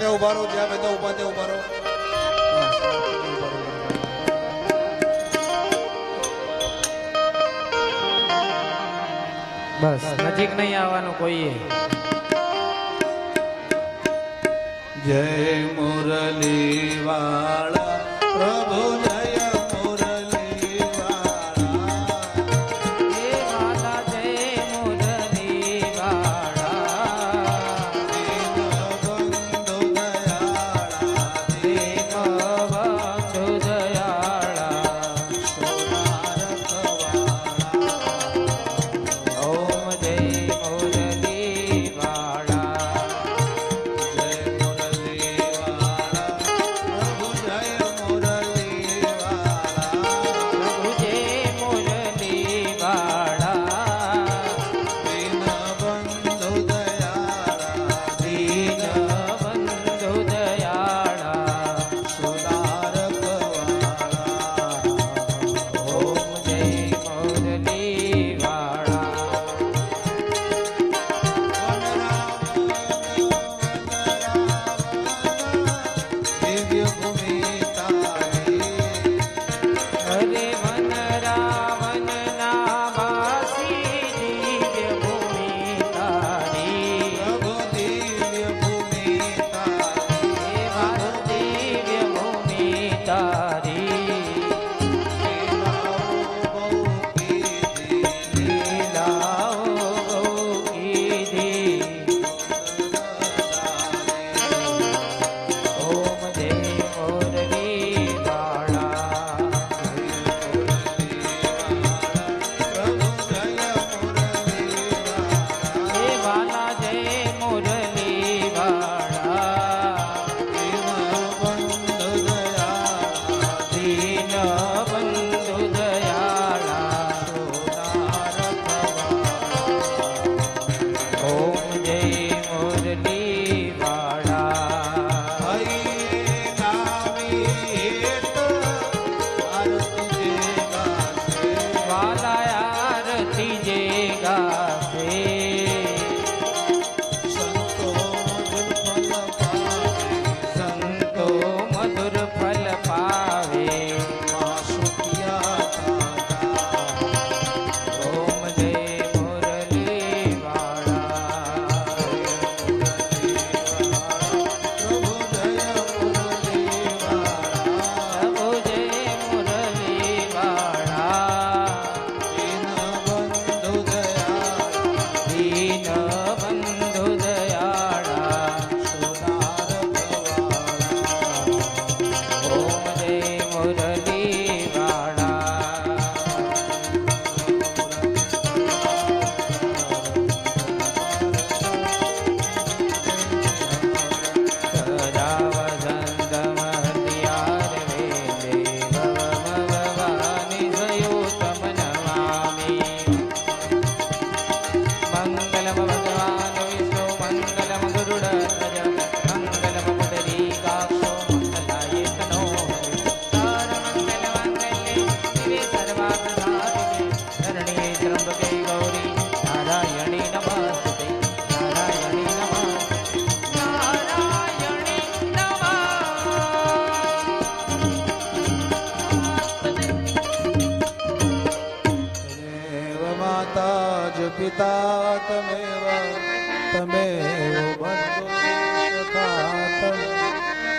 ત્યાં ઊભા રહો જ્યાં બધા ઊભા ત્યાં ઊભા રહો. બસ નજીક નહીં આવવાનું કોઈએ. જય મુરલી વાળા પ્રભુ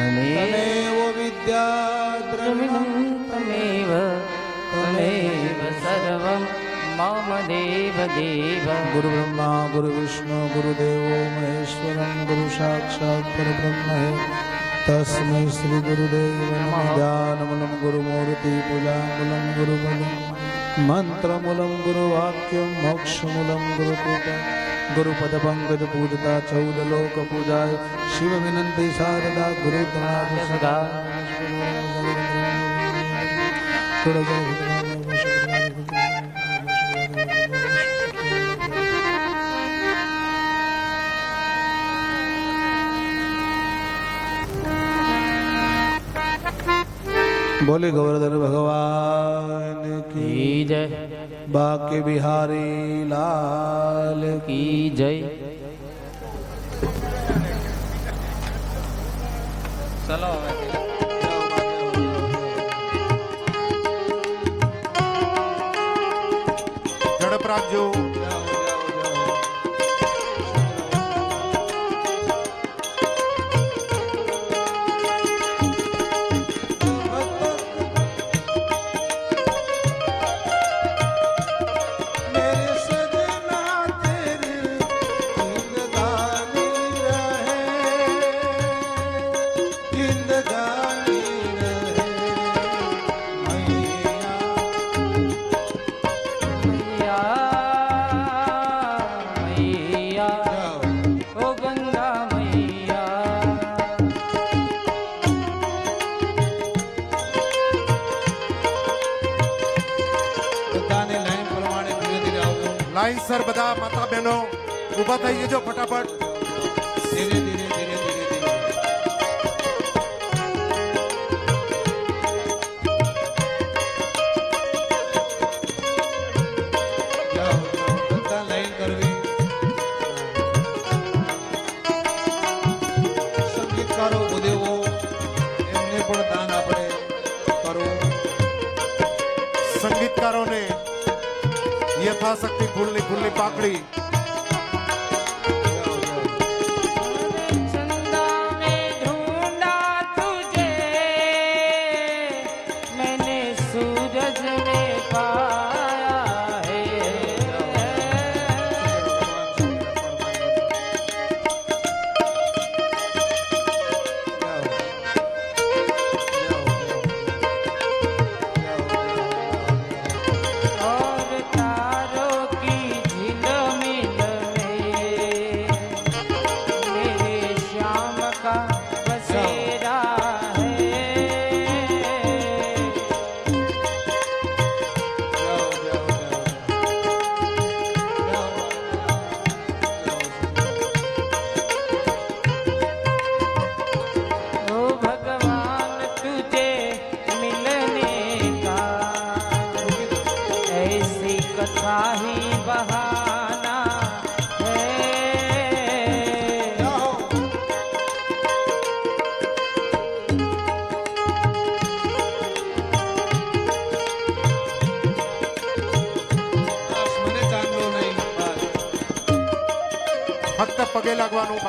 तमेव विद्या द्रविणं तमेव तमेव सर्वं मम देव देव। गुरुब्रह्मा गुरुविष्णु गुरुदेवो महेश्वरं गुरुसाक्षात् परब्रह्मे तस्मै श्रीगुरुदेव दानमूलं गुरुमूर्तिमुलामूलं गुरुबलं मन्त्रमूलं गुरुवाक्यं मोक्षमूलं गुरुकृपा गुरुपद पंकज पूजता चौद लोक पूजा शिव विनंती शारदा गुरु सदा बोले गोवर्धन भगवान। की जय बाके बिहारी लाल की जय चलो લાઈન સર બધા માતા બહેનો ઊભા થઈ જજો ફટાફટ. ધીરે ધીરે ધીરે ધીરે સંગીતકારોને યથાશક્તિ ફૂલની ફૂલની પાકડી.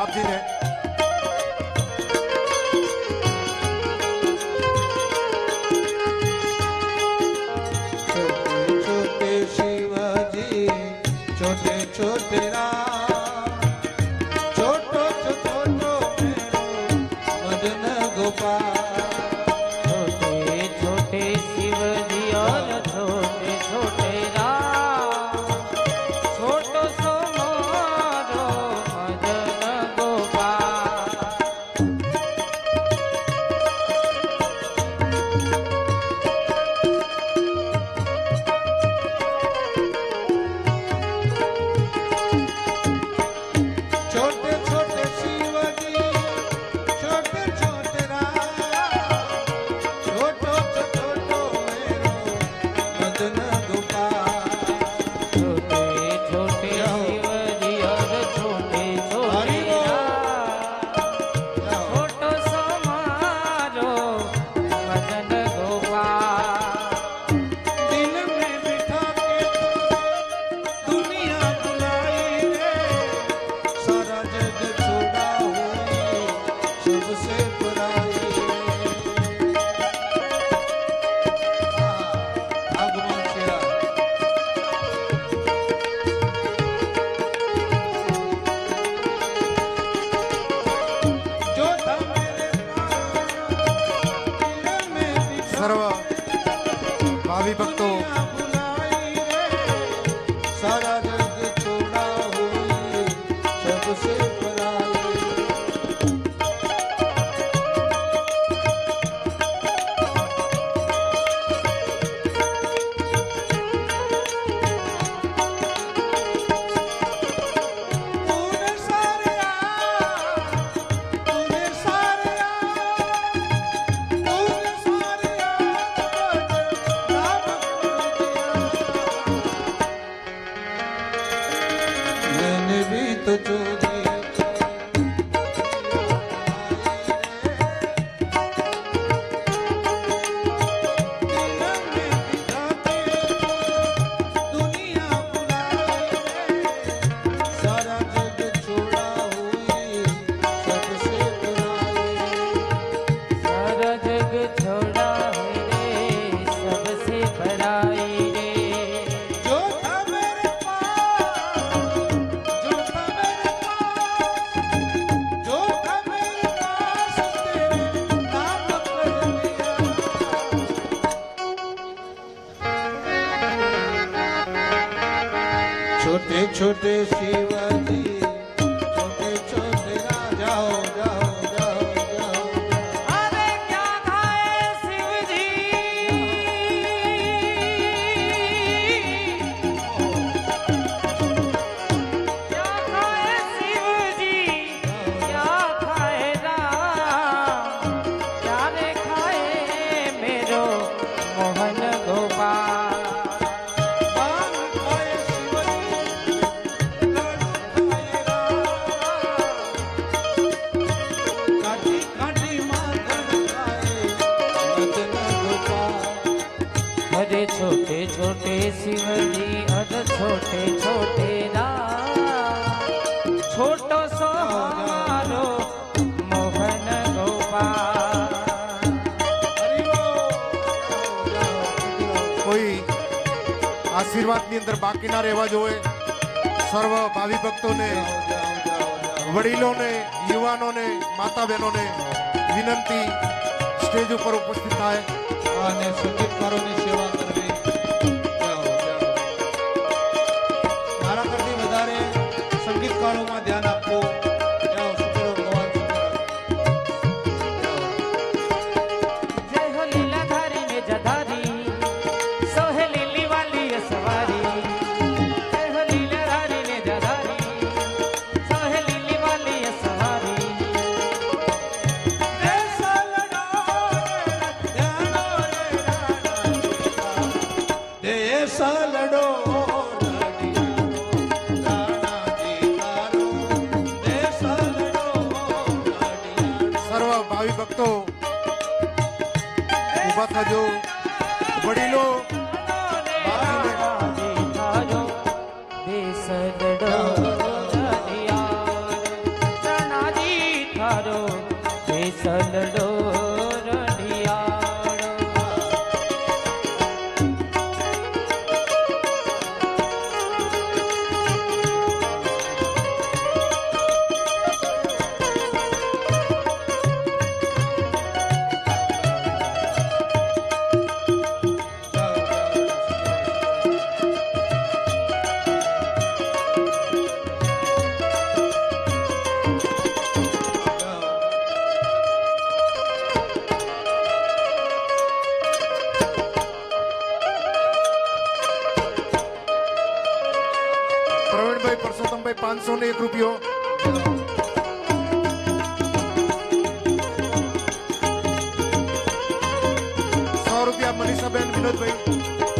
Martinez. छोटे छोटे शिवाजी આશીર્વાદની અંદર બાકી ના રહેવા જોઈએ. સર્વ ભાવિ ભક્તોને, વડીલોને, યુવાનોને માતા બહેનોને વિનંતી. સ્ટેજ ઉપર ઉપસ્થિત થાય. અને સંગીતકારોની સેવા કરે. ભક્તો ઊભા થજો વડીલો સલડો પ્રવીણભાઈ પરસોત્તમભાઈ પાંચસો ને એક રૂપિયો. સો રૂપિયા મનીષાબેન વિનોદભાઈ.